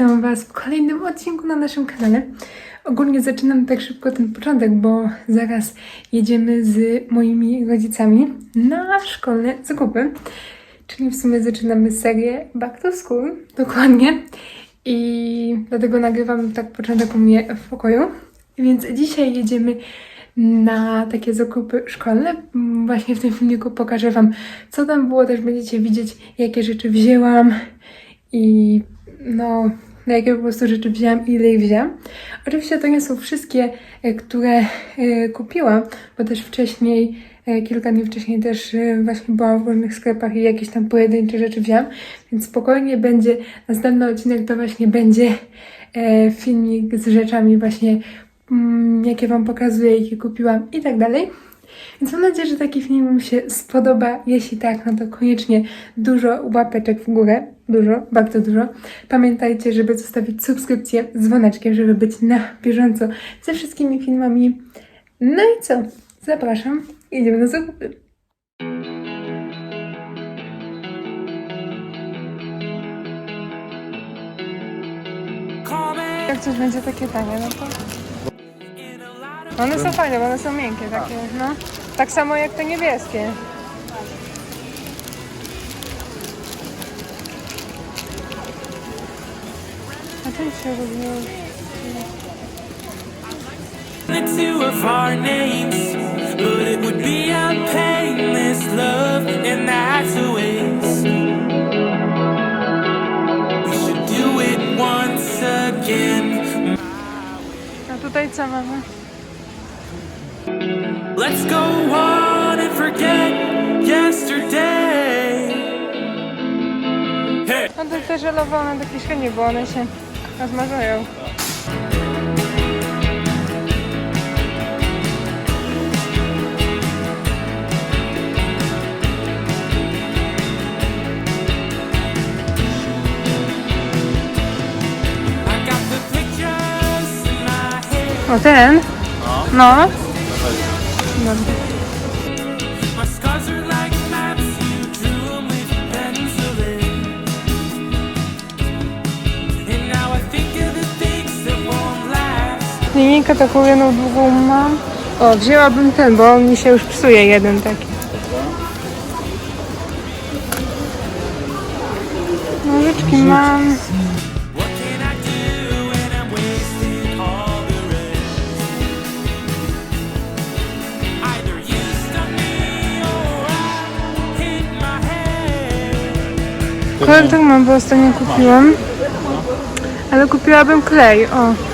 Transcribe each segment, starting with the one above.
Witam Was w kolejnym odcinku na naszym kanale. Ogólnie zaczynam tak szybko ten początek, bo zaraz jedziemy z moimi rodzicami na szkolne zakupy. Czyli w sumie zaczynamy serię Back to School, dokładnie. I dlatego nagrywam tak początek u mnie w pokoju. Więc dzisiaj jedziemy na takie zakupy szkolne. Właśnie w tym filmiku pokażę Wam, co tam było. Też będziecie widzieć, jakie rzeczy wzięłam i no, na jakie po prostu rzeczy wzięłam i ile ich wzięłam. Oczywiście to nie są wszystkie, e, które e, kupiłam, bo też wcześniej, e, kilka dni wcześniej też właśnie byłam w różnych sklepach i jakieś tam pojedyncze rzeczy wzięłam, więc spokojnie będzie, następny odcinek to właśnie będzie filmik z rzeczami właśnie, mm, jakie Wam pokazuję, jakie kupiłam i tak dalej. Więc mam nadzieję, że taki film Wam się spodoba. Jeśli tak, no to koniecznie dużo łapeczek w górę. Dużo, bardzo dużo. Pamiętajcie, żeby zostawić subskrypcję z dzwoneczkiem, żeby być na bieżąco ze wszystkimi filmami. No i co? Zapraszam. Idziemy na zakupy. Jak coś będzie takie tanie, no to... One są fajne, bo one są miękkie takie, no. Tak samo jak te niebieskie. A czym się robiło? the two of our names, but it would be a painless love, and that's a waste. We should do it once again. A tutaj co mamy? Let's go on and forget yesterday. Hey. No to te do kieszeni, bo one się head. O ten? No. Linijkę taką jedną długą mam. O, wzięłabym ten, bo on mi się już psuje jeden taki. Nożyczki mam. Head. Kolektor mam, bo ostatnio kupiłam. Ale kupiłabym klej, o.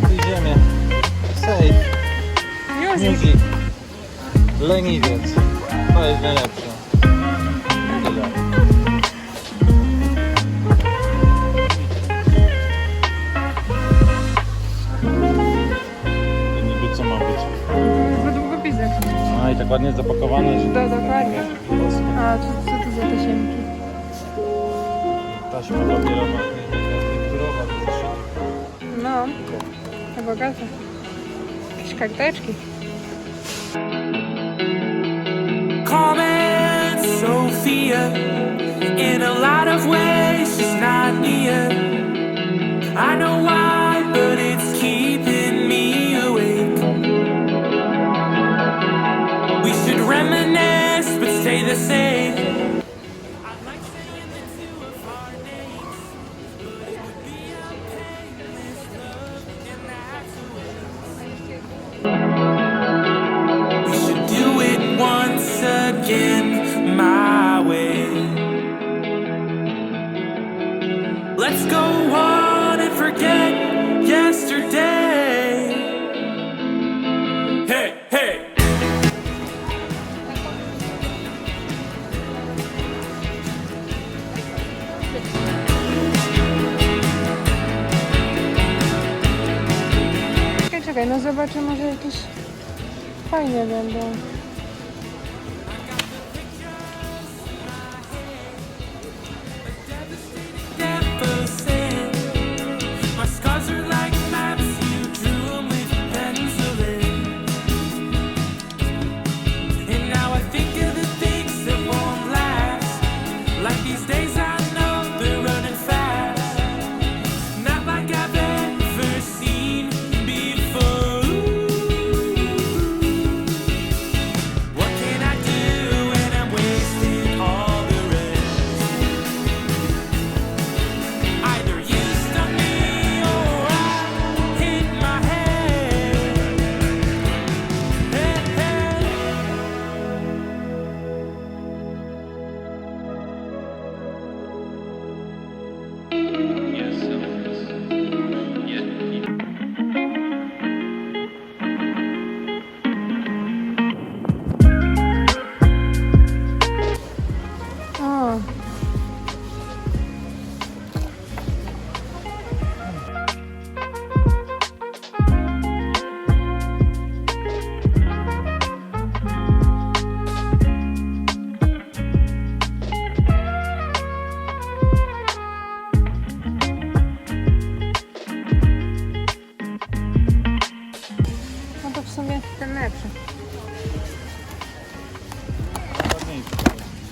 świat i ziemię. Safe. Music. Leniwiec. To jest najlepsze. Tyle. To niby co ma być? A no i tak ładnie zapakowane. że- Da, dokładnie. A co, co to za tasiemki? Taśma papierowa, nie taka tekturowa, to No na bogato. Jakieś karteczki. Calm Sophia. In a lot of ways, no zobaczę, może jakieś fajne będą.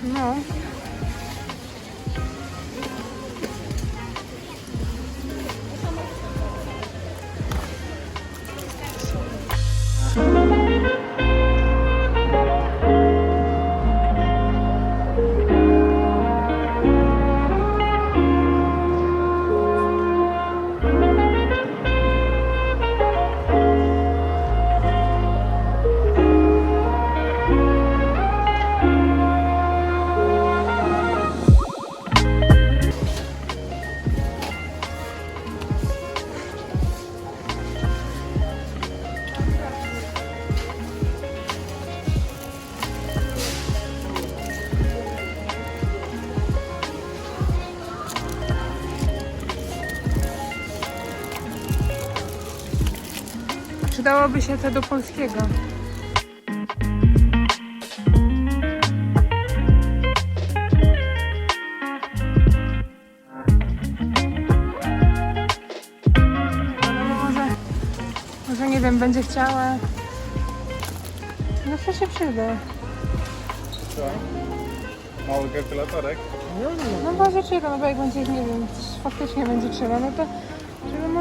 뭐. Przydałoby się to do polskiego. No może, może nie wiem, będzie chciała. No co się przyda? Co? Mały kalkulatorek. No bo czego, no bo jak będzie, nie wiem, coś faktycznie będzie trzeba, no to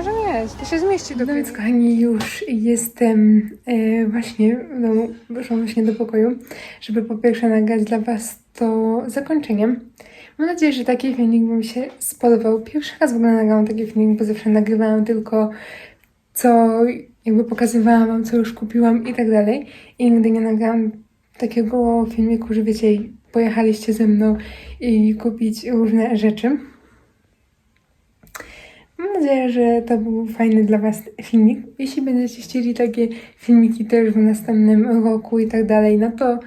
może mieć, to się zmieści do No więc kochani, już jestem e, właśnie w domu, wyszłam właśnie do pokoju, żeby po pierwsze nagrać dla Was to zakończenie. Mam nadzieję, że taki filmik Wam się spodobał. Pierwszy raz w ogóle nagrałam taki filmik, bo zawsze nagrywałam tylko co jakby pokazywałam Wam, co już kupiłam i tak dalej. I nigdy nie nagrałam takiego filmiku, że wiecie, pojechaliście ze mną i kupić różne rzeczy. Nadzieję, że to był fajny dla Was filmik. Jeśli będziecie chcieli takie filmiki też w następnym roku i tak dalej, no to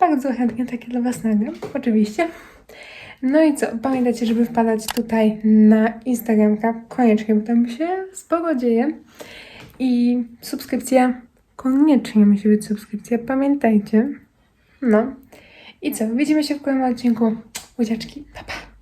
bardzo chętnie takie dla Was nagram, oczywiście. No i co, pamiętajcie, żeby wpadać tutaj na Instagramka koniecznie, bo tam się sporo dzieje. I subskrypcja, koniecznie musi być subskrypcja, pamiętajcie. No. I co, widzimy się w kolejnym odcinku. Łodziaczki, pa pa!